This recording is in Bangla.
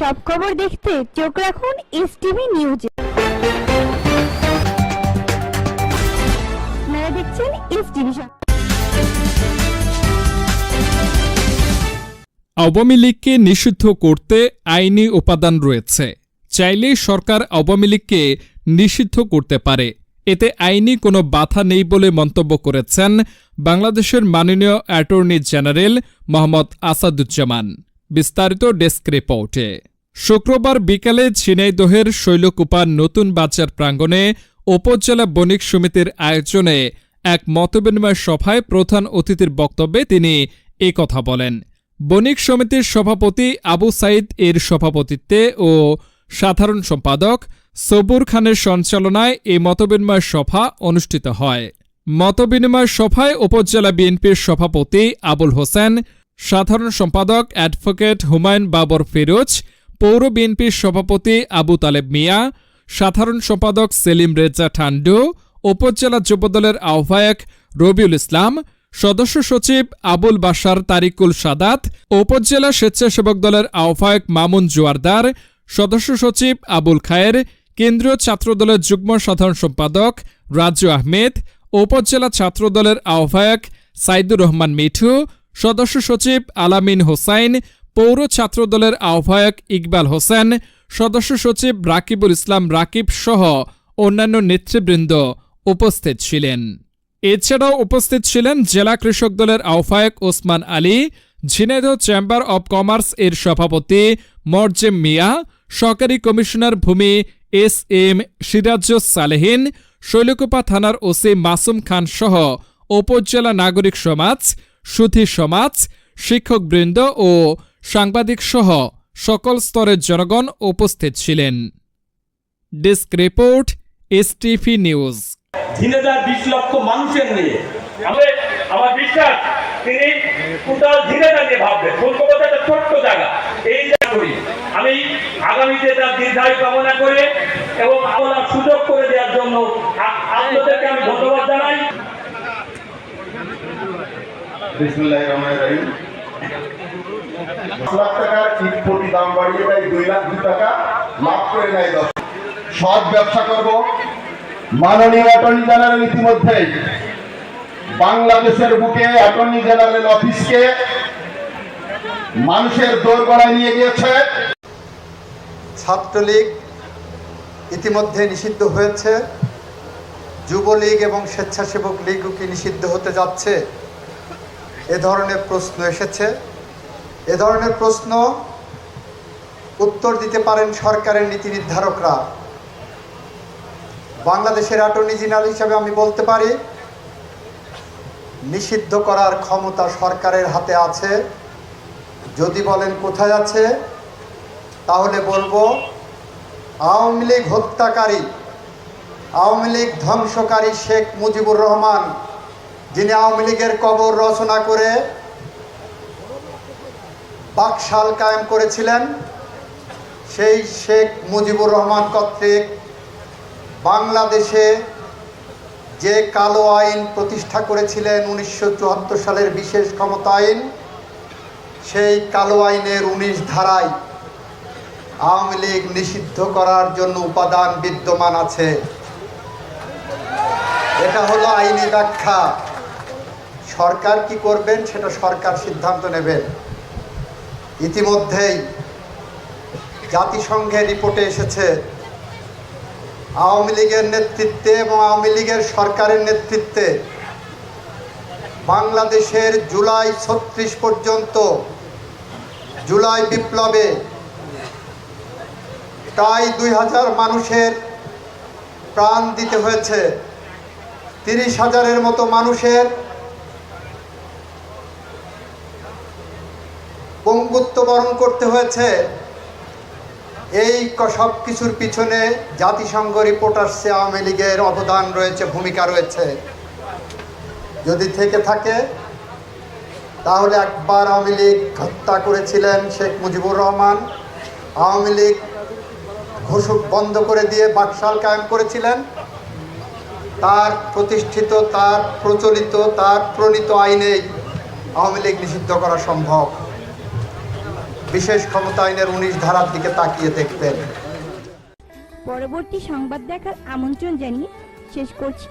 সব খবর দেখতে চোখ রাখুন এস টিভি নিউজে দেখছেন আওয়ামী লীগকে নিষিদ্ধ করতে আইনি উপাদান রয়েছে। চাইলেই সরকার আওয়ামী লীগকে নিষিদ্ধ করতে পারে। এতে আইনি কোনো বাধা নেই বলে মন্তব্য করেছেন বাংলাদেশের মাননীয় অ্যাটর্নি জেনারেল মোহাম্মদ আসাদুজ্জামান। বিস্তারিত ডেস্ক রিপোর্টে। শুক্রবার বিকালে ঝিনাইদহের শৈলকুপার নতুন বাজার প্রাঙ্গণে উপজেলা বণিক সমিতির আয়োজনে এক মতবিনিময় সভায় প্রধান অতিথির বক্তব্যে তিনি কথা বলেন। বণিক সমিতির সভাপতি আবু সাইদ এর সভাপতিত্বে ও সাধারণ সম্পাদক সবুর খানের সঞ্চালনায় এই মতবিনিময় সভা অনুষ্ঠিত হয়। মতবিনিময় সভায় উপজেলা বিএনপির সভাপতি আবুল হোসেন সাধারণ সম্পাদক অ্যাডভোকেট হুমায়ুন বাবর ফিরোজ, পৌর বিএনপির সভাপতি আবু তালেব মিয়া, সাধারণ সম্পাদক সেলিম রেজা ঠান্ডু উপজেলা যুবদলের আহ্বায়ক রবিউল ইসলাম, সদস্য সচিব আবুল বাশার তারিকুল সাদাত, উপজেলা স্বেচ্ছাসেবক দলের আহ্বায়ক মামুন জোয়ারদার, সদস্য সচিব আবুল খায়ের, কেন্দ্রীয় ছাত্রদলের যুগ্ম সাধারণ সম্পাদক রাজু আহমেদ, উপজেলা ছাত্রদলের আহ্বায়ক সাইদুর রহমান মিঠু সদস্য সচিব আলামিন হোসাইন, পৌর ছাত্রদলের আহ্বায়ক ইকবাল হোসেন, সদস্য সচিব রাকিবুল ইসলাম রাকিব সহ অন্যান্য নেতৃবৃন্দ উপস্থিত ছিলেন। এছাড়াও উপস্থিত ছিলেন জেলা কৃষক দলের আহ্বায়ক Osman Ali, Jhenaidah chamber of commerce এর সভাপতি মরজেম মিয়া সরকারি কমিশনার ভূমি এস এম সিরাজ সালেহিন, শৈলকুপা থানার ওসি মাসুম খান সহ উপজেলা নাগরিক সমাজ সুধী সমাজ, শিক্ষকবৃন্দ ও সাংবাদিক সহ সকল স্তরের জনগণ উপস্থিত ছিলেন। Desk report, STV news. ঝিনেদার বিশ লক্ষ মানুষের নিয়ে। আমার বিশ্বাস, তিনি টোটাল নিয়ে ভাববেন। কলকাতা একটা ছোট্ট জায়গা। এই জায়গা করি। আমি আগামীতে তার দীর্ঘায়ু কামনা করে এবং সুযোগ করে দেওয়ার জন্য আপনাদেরকে লাখ দাম বাড়িয়ে দেয় দুই লাখ দুই টাকা ব্যবসা মাননীয় জেনারেল ইতিমধ্যে বাংলাদেশের বুকে অ্যাটর্নি জেনারেল অফিসকে মানুষের দোরগড়ায় নিয়ে গিয়েছে। ছাত্রলীগ ইতিমধ্যে নিষিদ্ধ হয়েছে। যুবলীগ এবং স্বেচ্ছাসেবক লীগও কি নিষিদ্ধ হতে যাচ্ছে? এ ধরনের প্রশ্ন এসেছে। এ ধরনের প্রশ্ন উত্তর দিতে পারেন সরকারের নীতি নির্ধারকরা। বাংলাদেশের অ্যাটর্নি জেনারেল হিসাবে আমি বলতে পারি, নিষিদ্ধ করার ক্ষমতা সরকারের হাতে আছে। যদি বলেন কোথায় আছে, তাহলে বলব, আওয়ামী লীগ হত্যাকারী, আওয়ামী লীগ ধ্বংসকারী শেখ মুজিবুর রহমান যিনি আওয়ামী লীগের কবর রচনা করে বাকশাল কায়েম করেছিলেন, সেই শেখ মুজিবুর রহমান কর্তৃক বাংলাদেশে যে কালো আইন প্রতিষ্ঠা করেছিলেন উনিশশো চুয়াত্তর সালের বিশেষ ক্ষমতা আইন, সেই কালো আইনের উনিশ ধারায় আওয়ামী লীগ নিষিদ্ধ করার জন্য উপাদান বিদ্যমান আছে। এটা হলো আইনি ব্যাখ্যা। সরকার কি করবেন সেটা সরকার সিদ্ধান্ত নেবেন। ইতিমধ্যেই জাতিসংঘের রিপোর্টে এসেছে, আওয়ামী লীগের নেতৃত্বে এবং আওয়ামী লীগের সরকারের নেতৃত্বে বাংলাদেশের জুলাই ছত্রিশ পর্যন্ত, জুলাই বিপ্লবে প্রায় দুই হাজার মানুষের প্রাণ দিতে হয়েছে। তিরিশ হাজারের মতো মানুষের পঙ্গুত্ব বরণ করতে হয়েছে। এই সব কিছুর পিছনে জাতিসংঘ রিপোর্ট আসছে আওয়ামী লীগের অবদান রয়েছে, ভূমিকা রয়েছে। যদি থেকে থাকে, তাহলে একবার আওয়ামী লীগ হত্যা করেছিলেন শেখ মুজিবুর রহমান। আওয়ামী লীগ ঘোষক বন্ধ করে দিয়ে বাকশাল কায়েম করেছিলেন। তার প্রতিষ্ঠিত, তার প্রচলিত, তার প্রণীত আইনেই আওয়ামী লীগ নিষিদ্ধ করা সম্ভব। বিশেষ ক্ষমতা আইনের উনিশ ধারার দিকে তাকিয়ে দেখতেন। পরবর্তী সংবাদ দেখার আমন্ত্রণ জানিয়ে শেষ করছি।